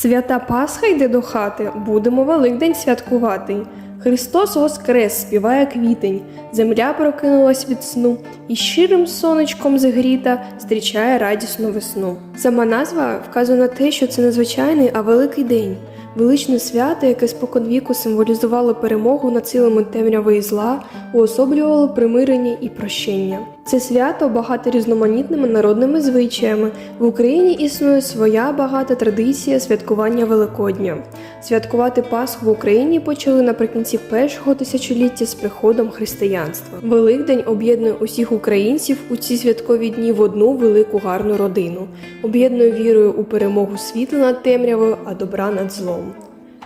Свята Пасха йде до хати, будемо Великдень святкувати. Христос воскрес, співає квітень, земля прокинулась від сну, і щирим сонечком зігріта зустрічає радісну весну. Сама назва вказує на те, що це незвичайний, а великий день, величне свято, яке споконвіку символізувало перемогу над силами темряви і зла, уособлювало примирення і прощення. Це свято багато різноманітними народними звичаями. В Україні існує своя багата традиція святкування Великодня. Святкувати Пасху в Україні почали наприкінці першого тисячоліття з приходом християнства. Великдень об'єднує усіх українців у ці святкові дні в одну велику гарну родину, об'єднує вірою у перемогу світла над темрявою, а добра над злом.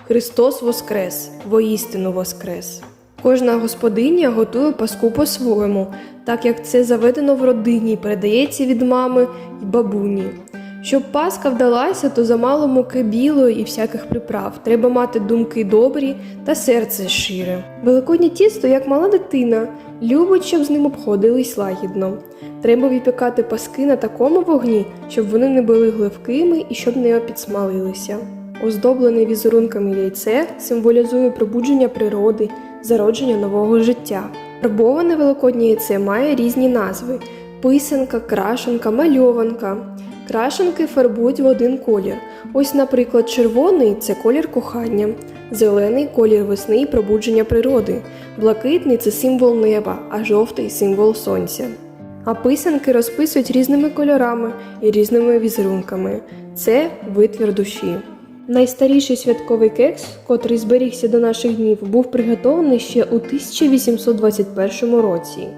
Христос Воскрес, воістину Воскрес. Кожна господиня готує паску по-своєму, так як це заведено в родині і передається від мами і бабуні. Щоб паска вдалася, то замало муки білої і всяких приправ. Треба мати думки добрі та серце щире. Великоднє тісто, як мала дитина, любить, щоб з ним обходились лагідно. Треба випікати паски на такому вогні, щоб вони не були гливкими і щоб не підсмалилися. Оздоблене візерунками яйце символізує пробудження природи, зародження нового життя. Фарбоване великоднє яйце має різні назви: писанка, крашенка, мальованка. Крашенки фарбують в один колір. Ось, наприклад, червоний це колір кохання, зелений колір весни і пробудження природи, блакитний це символ неба, а жовтий символ сонця. А писанки розписують різними кольорами і різними візерунками. Це витвір душі. Найстаріший святковий кекс, котрий зберігся до наших днів, був приготований ще у 1821 році.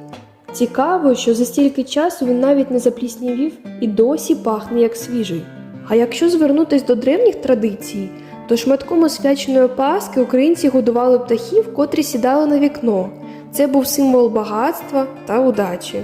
Цікаво, що за стільки часу він навіть не запліснявів і досі пахне як свіжий. А якщо звернутись до древніх традицій, то шматком освяченої паски українці годували птахів, котрі сідали на вікно. Це був символ багатства та удачі.